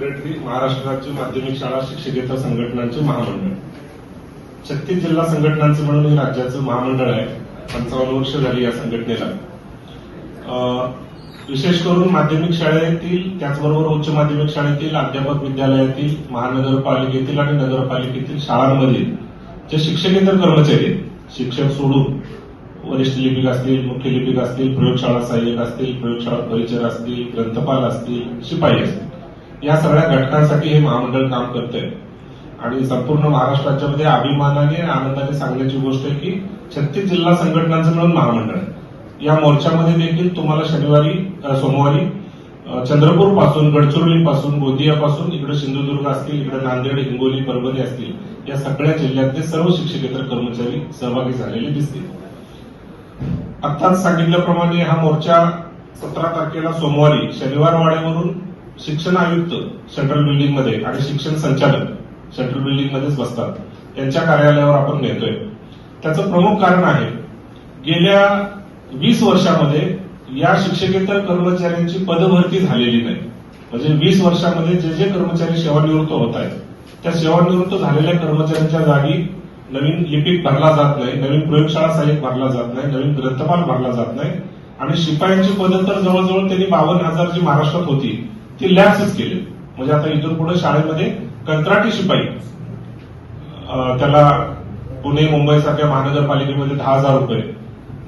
Secretary Maharashtra राज्य माध्यमिक शाळा शिक्षकेतर संघटनांचे महामंडळ. छत्तीस जिल्हा संघटनांचं म्हणून हे राज्याचं महामंडळ आहे. पंचावन्न वर्ष झाली या संघटनेला. अं, विशेष करून माध्यमिक शाळेतील त्याचबरोबर उच्च माध्यमिक शाळेतील अध्यापक विद्यालयातील महानगरपालिकेतील आणि नगरपालिकेतील शाळांमधील जे शिक्षकेतर कर्मचारी आहेत शिक्षक सोडून वरिष्ठ लिपिक असतील मुख्य लिपिक असतील प्रयोगशाळा सहाय्यक असतील प्रयोगशाळा परिचर असतील ग्रंथपाल असतील शिपाई असतील. या सगळ्या घटकांसाठी हे महामंडळ काम करतंय. आणि संपूर्ण महाराष्ट्र राज्यामध्ये अभिमानाने आनंदाने सांगण्याची गोष्ट आहे की छत्तीस जिल्हा संघटनांचं मिळून महामंडळ आहे. या मोर्चामध्ये देखील तुम्हाला शनिवारी सोमवारी चंद्रपूरपासून गडचिरोली पासून गोंदिया पासून इकडे सिंधुदुर्ग असतील इकडे नांदेड हिंगोली परभणी असतील या सगळ्या जिल्ह्यातले सर्व शिक्षकेतर कर्मचारी सहभागी झालेले दिसतील. आत्ताच सांगितल्याप्रमाणे हा मोर्चा सतरा तारखेला सोमवारी शनिवार वाड्यावरून शिक्षण आयुक्त सेंट्रल बिल्डिंगमध्ये आणि शिक्षण संचालक सेंट्रल बिल्डिंग मध्येच बसतात. त्यांच्या कार्यालयावर आपण नेतोय. त्याचं प्रमुख कारण आहे गेल्या वीस वर्षामध्ये या शिक्षकेतर कर्मचाऱ्यांची पदभरती झालेली नाही. म्हणजे वीस वर्षामध्ये जे जे कर्मचारी सेवानिवृत्त होत आहेत त्या सेवानिवृत्त झालेल्या कर्मचाऱ्यांच्या जागी नवीन लिपिक भरला जात नाही नवीन प्रयोगशाळा साहित्य भरला जात नाही नवीन ग्रंथपाल भरला जात नाही. आणि शिपायांची पदं तर जवळजवळ त्यांनी बावन्न हजार जी महाराष्ट्रात होती. ती लॅप्सच केली. म्हणजे आता इथून पुढे शाळेमध्ये कंत्राटी शिपाई त्याला पुणे मुंबई सारख्या महानगरपालिकेमध्ये दहा हजार रुपये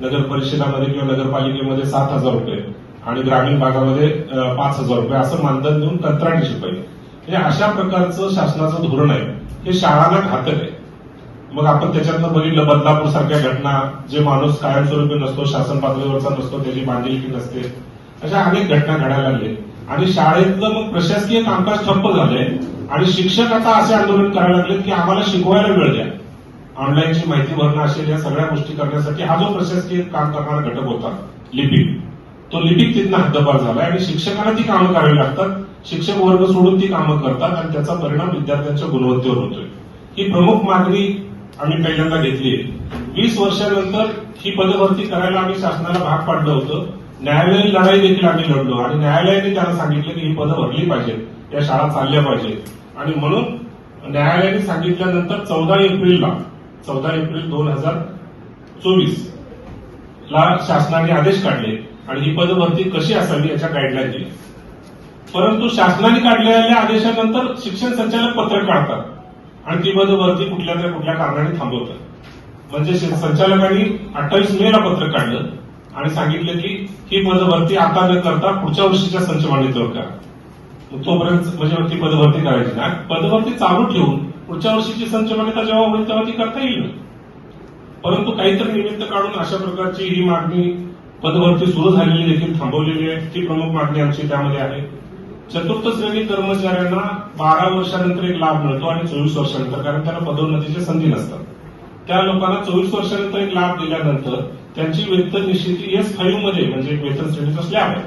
नगर परिषदामध्ये किंवा नगरपालिकेमध्ये सात हजार रुपये आणि ग्रामीण भागामध्ये पाच हजार रुपये असं मानधन देऊन कंत्राटी शिपाई. म्हणजे अशा प्रकारचं शासनाचं धोरण आहे. हे शाळांना घातक आहे. मग आपण त्याच्यातनं बघितलं बदलापूर सारख्या घटना जे माणूस कायमस्वरूपी नसतो शासन पातळीवरचा नसतो त्याची बांधिलकी नसते अशा अनेक घटना घडायला लागले. आणि शाळेतलं मग प्रशासकीय कामकाज ठप्प झालंय. आणि शिक्षक आता असे आंदोलन करायला लागले की आम्हाला शिकवायला वेळ द्या. ऑनलाईनची माहिती भरणं असेल या सगळ्या गोष्टी करण्यासाठी हा जो प्रशासकीय काम करणारा घटक होता लिपिक तो लिपिक तिथनं हद्दपार झालाय आणि शिक्षकांना ती कामं करावी लागतात. शिक्षक वर्ग सोडून ती कामं करतात आणि त्याचा परिणाम विद्यार्थ्यांच्या गुणवत्तेवर होतोय. ही प्रमुख मागणी आम्ही पहिल्यांदा घेतली वीस वर्षानंतर ही पदभरती करायला आम्ही शासनाला भाग पाडलं होतं. न्यायालयीन लढाई देखील आम्ही लढलो. आणि न्यायालयाने त्यांना सांगितलं की ही पदं भरली पाहिजेत. या शाळा चालल्या पाहिजेत. आणि म्हणून न्यायालयाने सांगितल्यानंतर चौदा एप्रिलला चौदा एप्रिल दोन हजार चोवीस ला शासनाने आदेश काढले. आणि ही पदभरती कशी असावी याच्या गाईडलाईन दिली परंतु शासनाने काढलेल्या आदेशानंतर शिक्षण संचालक पत्रक काढतात. आणि ती पदभरती कुठल्या तरी कुठल्या कारणाने थांबवतात. म्हणजे संचालकांनी अठ्ठावीस मे ला पत्रक काढलं. आणि सांगितलं की ही पदभरती आता न करता पुढच्या वर्षीच्या संचमानीतवर करा. तोपर्यंत म्हणजे ती पदभरती करायची ना पदभरती चालू ठेवून पुढच्या वर्षीची संचमान्यता जेव्हा होईल तेव्हा ती करता येईल. परंतु काहीतरी निमित्त काढून अशा प्रकारची ही मागणी पदभरती सुरू झालेली देखील थांबवलेली आहे. ती प्रमुख मागणी आमची त्यामध्ये आहे. चतुर्थ श्रेणी कर्मचाऱ्यांना बारा वर्षानंतर एक लाभ मिळतो आणि चोवीस वर्षानंतर कारण त्यांना पदोन्नतीच्या संधी नसतात. त्या लोकांना चोवीस वर्षानंतर एक लाभ दिल्यानंतर त्यांची वेतन निश्चिती एस फाईव्हमध्ये म्हणजे वेतन श्रेणीचा स्लॅब आहे.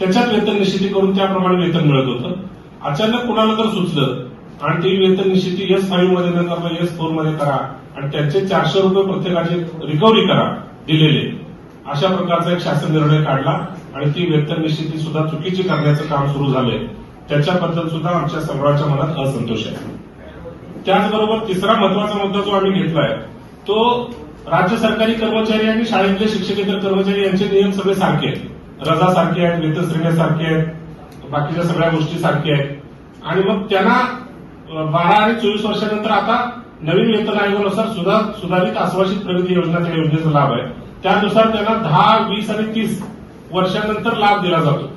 त्याच्यात वेतन निश्चिती करून त्याप्रमाणे वेतन मिळत होतं. अचानक कुणाला जर सुचलं आणि ती वेतन निश्चिती एस फाईव्हमध्ये न करता एस फोरमध्ये करा आणि त्यांचे चारशे रुपये प्रत्येकाची रिकव्हरी करा दिलेले. अशा प्रकारचा एक शासन निर्णय काढला आणि ती वेतन निश्चिती सुद्धा चुकीची करण्याचं काम सुरू झालंय. त्याच्याबद्दल सुद्धा आमच्या सर्वांच्या मनात असंतोष आहे. त्याचबरोबर तिसरा महत्त्वाचा मुद्दा जो आम्ही घेतलाय तो राज्य सरकारी कर्मचारी आणि शाळेतले शिक्षकेतर कर्मचारी यांचे नियम सगळे सारखे आहेत. रजा सारखे आहेत वेतन सारखे आहेत बाकीच्या सगळ्या गोष्टी सारख्या आहेत. आणि मग त्यांना बारा आणि चोवीस वर्षानंतर आता नवीन वेतन आयोगानुसार सुधा सुधारित आश्वासित प्रगती योजना त्या योजनेचा लाभ आहे. त्यानुसार त्यांना दहा वीस आणि तीस वर्षानंतर लाभ दिला जातो.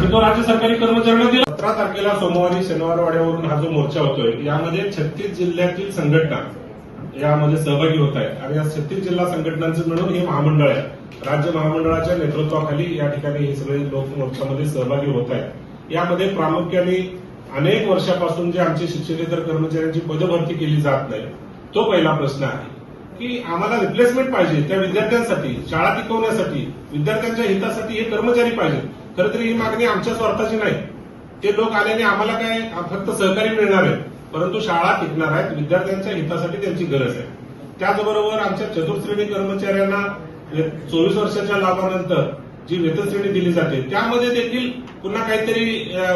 आणि तो राज्य सरकारी कर्मचाऱ्यांना दिला. सतरा तारखेला सोमवारी शनिवार वाड्यावरून हा जो मोर्चा होतोय यामध्ये छत्तीस जिल्ह्यातील संघटना यामध्ये सहभागी होत आहेत. आणि या छत्तीस जिल्हा संघटनांचं मिळून हे महामंडळ आहे. राज्य महामंडळाच्या नेतृत्वाखाली या ठिकाणी हे सगळे लोक मोर्चामध्ये सहभागी होत आहेत. यामध्ये प्रामुख्याने अनेक वर्षापासून जे आमचे शिक्षकेतर कर्मचाऱ्यांची पदभरती केली जात नाही तो पहिला प्रश्न आहे की आम्हाला रिप्लेसमेंट पाहिजे त्या विद्यार्थ्यांसाठी शाळा टिकवण्यासाठी विद्यार्थ्यांच्या हितासाठी हे कर्मचारी पाहिजेत. खरं तरी ही मागणी आमच्या स्वार्थाची नाही. ते लोक आल्याने आम्हाला काय फक्त सहकारी मिळणार आहे. परंतु शाळा टिकणार आहेत विद्यार्थ्यांच्या हितासाठी त्यांची गरज आहे. त्याचबरोबर आमच्या चतुर्श्रेणी कर्मचाऱ्यांना म्हणजे चोवीस वर्षाच्या लाभानंतर जी वेतनश्रेणी दिली जाते त्यामध्ये देखील पुन्हा काहीतरी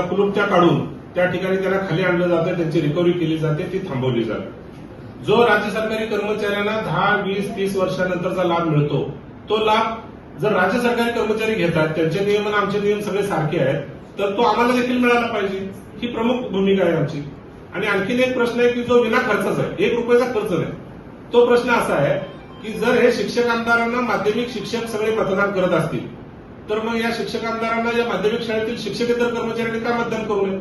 कुलुपत्या काढून त्या ठिकाणी त्यांना खाली आणलं जातं त्यांची रिकव्हरी केली जाते ती थांबवली जाते. जो राज्य सरकारी कर्मचाऱ्यांना दहा वीस तीस वर्षानंतरचा लाभ मिळतो तो लाभ जर राज्य सरकारी कर्मचारी घेतात त्यांचे नियम आणि आमचे नियम सगळे सारखे आहेत तर तो आम्हाला देखील मिळाला पाहिजे. ही प्रमुख भूमिका आहे आमची. आणि आणखीन एक प्रश्न आहे की जो विना खर्चाचा आहे एक रुपयाचा खर्च नाही. तो प्रश्न असा आहे की जर हे शिक्षक आमदारांना माध्यमिक शिक्षक सगळे मतदान करत असतील तर मग या शिक्षक आमदारांना या माध्यमिक शाळेतील शिक्षकेतर कर्मचाऱ्यांनी का मतदान करू नये?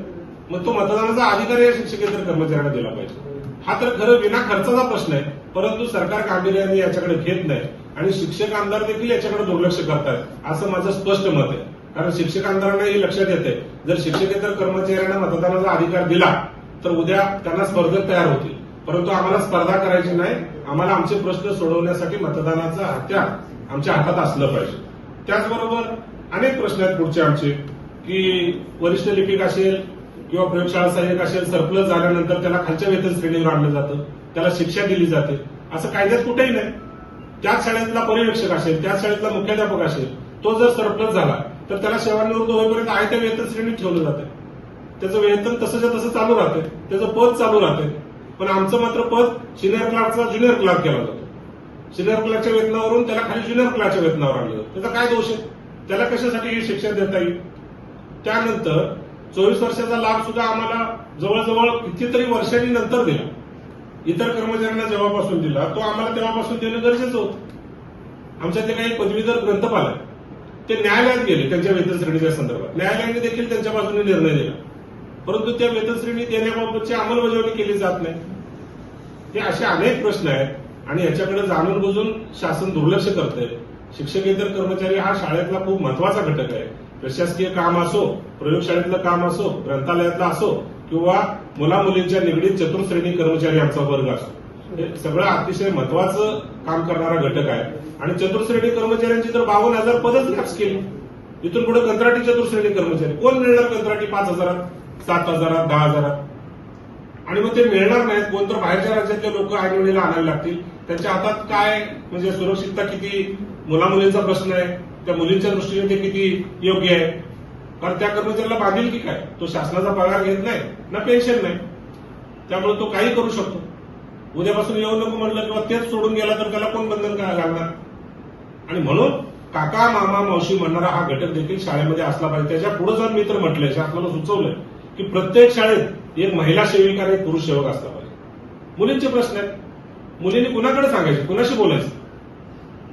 मग तो मतदानाचा अधिकार या शिक्षकेतर कर्मचाऱ्यांना दिला पाहिजे. हा तर खरं विना खर्चाचा प्रश्न आहे परंतु सरकार गांभीर्याने याच्याकडे घेत नाही. आणि शिक्षक आमदार देखील याच्याकडे दुर्लक्ष करतात असं माझं स्पष्ट मत आहे. कारण शिक्षक आमदारांना हे लक्षात येते जर शिक्षकेतर कर्मचाऱ्यांना मतदानाचा अधिकार दिला तर उद्या त्यांना स्पर्धक तयार होतील. परंतु आम्हाला स्पर्धा करायची नाही. आम्हाला आमचे प्रश्न सोडवण्यासाठी मतदानाचा हत्यार आमच्या हातात असलं पाहिजे. त्याचबरोबर अनेक प्रश्न आहेत पुढचे आमचे की वरिष्ठ लिपिक असेल किंवा प्रयोगशाळा सहाय्यक असेल सरप्लस झाल्यानंतर त्याला खालच्या वेतन श्रेणीवर आणलं जातं. त्याला शिक्षा दिली जाते. असं कायद्यात कुठेही नाही. त्याच शाळेतला पर्यवेक्षक असेल त्याच शाळेतला मुख्याध्यापक असेल तो जर सरप्लस झाला तर त्याला सेवानिवृत्त होईपर्यंत आहे त्या वेतन श्रेणीत ठेवलं जातं त्याचं वेतन तसंच्या तसं चालू राहते त्याचं पद चालू राहते पण आमचं मात्र पद सिनियर क्लार्कचा ज्युनियर क्लार्क केला जातो. सिनियर क्लार्कच्या वेतनावरून त्याला खाली ज्युनियर क्लार्कच्या वेतनावर आणलं जातं. त्याचा काय दोष आहे? त्याला कशासाठी ही शिक्षण देता येईल? त्यानंतर चोवीस वर्षाचा लाभ सुद्धा आम्हाला जवळजवळ कितीतरी वर्षांनी नंतर दिला. इतर कर्मचाऱ्यांना जेव्हापासून दिला तो आम्हाला तेव्हापासून देणं गरजेचं होतं. आमच्यातले काही पदवीधर ग्रंथपाल आहेत. ते न्यायालयात गेले त्यांच्या वेतन श्रेणीच्या संदर्भात. न्यायालयाने देखील त्यांच्या बाजूने निर्णय दिला. परंतु त्या वेतन श्रेणी देण्याबाबतची अंमलबजावणी केली जात नाही. हे असे अनेक प्रश्न आहेत आणि याच्याकडे जाणून बुजून शासन दुर्लक्ष करतंय. शिक्षकेतर कर्मचारी हा शाळेतला खूप महत्त्वाचा घटक आहे. प्रशासकीय काम असो प्रयोगशाळेतलं काम असो ग्रंथालयातलं असो किंवा मुला मुलींच्या निगडीत चतुर्श्रेणी कर्मचारी आमचा वर्ग असो हे सगळं अतिशय महत्वाचं काम करणारा घटक आहे. आणि चतुर्श्रेणी कर्मचाऱ्यांची जर बावन्न हजार पदच लॅप्स केली. इथून पुढे कंत्राटी चतुर्श्रेणी कर्मचारी. कोण मिळणार कंत्राटी? पाच हजारात सात हजारात दहा हजारात? आणि मग ते मिळणार नाहीत. कोण तर बाहेरच्या राज्यातले लोक आईवडीला आणायला लागतील. त्यांच्या हातात काय म्हणजे सुरक्षितता किती? मुला मुलींचा प्रश्न आहे. त्या मुलींच्या दृष्टीने ते किती योग्य आहे? कारण त्या कर्मचाऱ्याला बांधील की काय? तो शासनाचा पगार घेत नाही ना पेन्शन नाही. त्यामुळे तो काही करू शकतो. उद्यापासून येऊ नको म्हणलं किंवा तेच सोडून गेला तर त्याला कोण बंधन काय लागणार? आणि म्हणून काका मामा मावशी म्हणणारा हा घटक देखील शाळेमध्ये असला पाहिजे. त्याच्या पुढे जाऊन मित्र तर म्हटलंय शासनाला सुचवलंय की प्रत्येक शाळेत एक महिला सेविका आणि एक पुरुष सेवक असला पाहिजे. मुलींचे प्रश्न आहेत. मुलींनी कुणाकडे सांगायचे? कुणाशी बोलायचं?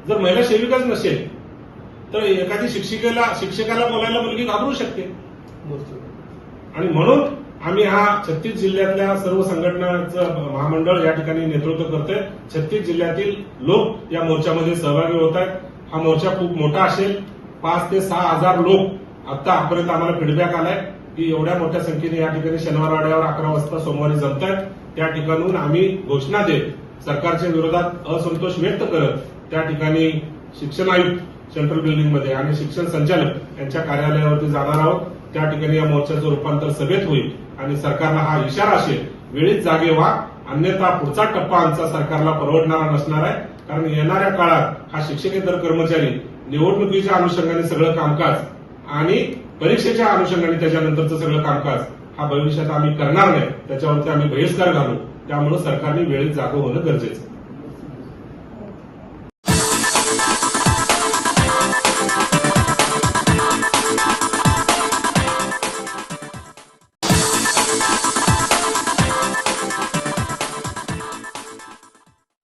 जर महिला सेविकाच नसेल तर एखादी शिक्षिकेला शिक्षकाला बोलायला मुलगी घाबरू शकते. आणि म्हणून आम्ही हा छत्तीस जिल्ह्यातल्या सर्व संघटनांचं महामंडळ या ठिकाणी नेतृत्व करतोय. छत्तीस जिल्ह्यातील लोक या मोर्चामध्ये सहभागी होत आहेत. हा मोर्चा खूप मोठा असेल. पाच ते सहा हजार लोक आता आतापर्यंत आम्हाला फीडबॅक आलाय की एवढ्या मोठ्या संख्येने या ठिकाणी शनिवारवाड्यावर अकरा वाजता सोमवारी जमत आहेत त्या ठिकाणून आम्ही घोषणा देत सरकारच्या विरोधात असंतोष व्यक्त करत त्या ठिकाणी शिक्षण आयुक्त सेंट्रल बिल्डिंगमध्ये आणि शिक्षण संचालक यांच्या कार्यालयावरती जाणार आहोत. त्या ठिकाणी या मोर्चाचं रूपांतर सभेत होईल आणि सरकारला हा इशारा असेल वेळीच जागे व्हा. अन्यथा पुढचा टप्पा आमचा सरकारला परवडणारा नसणार आहे. कारण येणाऱ्या काळात हा शिक्षकेतर कर्मचारी निवडणुकीच्या अनुषंगाने सगळं कामकाज आणि परीक्षेच्या अनुषंगाने त्याच्यानंतरचं सगळं कामकाज हा भविष्यात आम्ही करणार नाही. त्याच्यावरती आम्ही बहिष्कार घालू. त्यामुळे सरकारने वेळेत जागं होणं गरजेचं